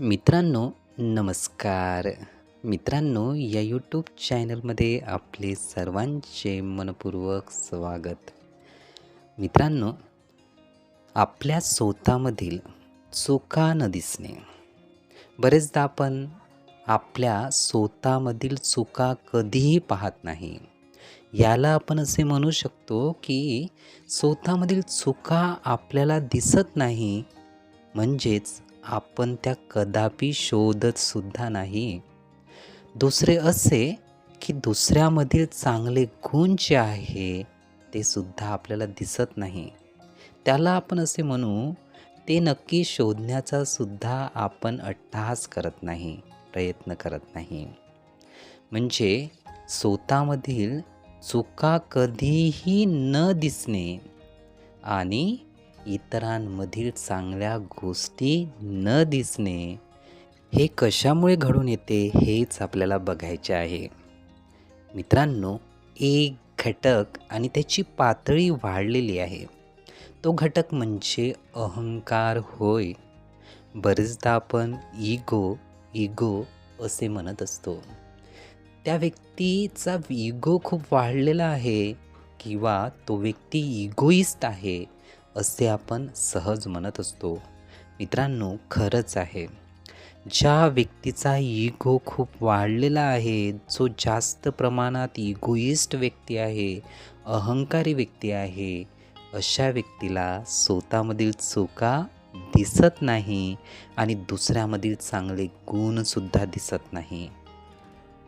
मित्रांनो नमस्कार. मित्रांनो या यूट्यूब चॅनलमध्ये आपले सर्वांचे मनपूर्वक स्वागत. मित्रांनो आपल्या स्वतःमधील चुका न दिसणे. बरेचदा आपण आपल्या स्वतःमधील चुका कधीही पाहत नाही. याला आपण असे म्हणू शकतो की स्वतःमधील चुका आपल्याला दिसत नाही. म्हणजेच आपण त्या कदापि शोधतसुद्धा नाही. दुसरे असे की दुसऱ्यामधील चांगले गुण जे आहे ते सुद्धा आपल्याला दिसत नाही. त्याला आपण असे म्हणू ते नक्की शोधण्याचा सुद्धा आपण अट्टहास करत नाही प्रयत्न करत नाही. म्हणजे स्वतःमधील चुका कधीही न दिसणे आणि इतरांमधील चांगल्या गोष्टी न दिसणे हे कशामुळे घडून येते हेच आपल्याला बघायचे आहे. मित्रांनो एक घटक आणि त्याची पातळी वाढलेली आहे. तो घटक म्हणजे अहंकार होय. बरेचदा आपण इगो इगो असे म्हणत असतो. त्या व्यक्तीचा इगो खूप वाढलेला आहे किंवा तो व्यक्ती इगोइस्ट आहे असे आपण सहज म्हणत असतो. मित्रांनो खरंच आहे. ज्या व्यक्तीचा इगो खूप वाढलेला आहे जो जास्त प्रमाणात इगोइस्ट व्यक्ती आहे अहंकारी व्यक्ती आहे अशा व्यक्तीला स्वतःमधील चुका दिसत नाही आणि दुसऱ्यामधील चांगले गुणसुद्धा दिसत नाही.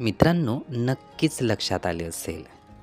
मित्रांनो नक्कीच लक्षात आले असेल.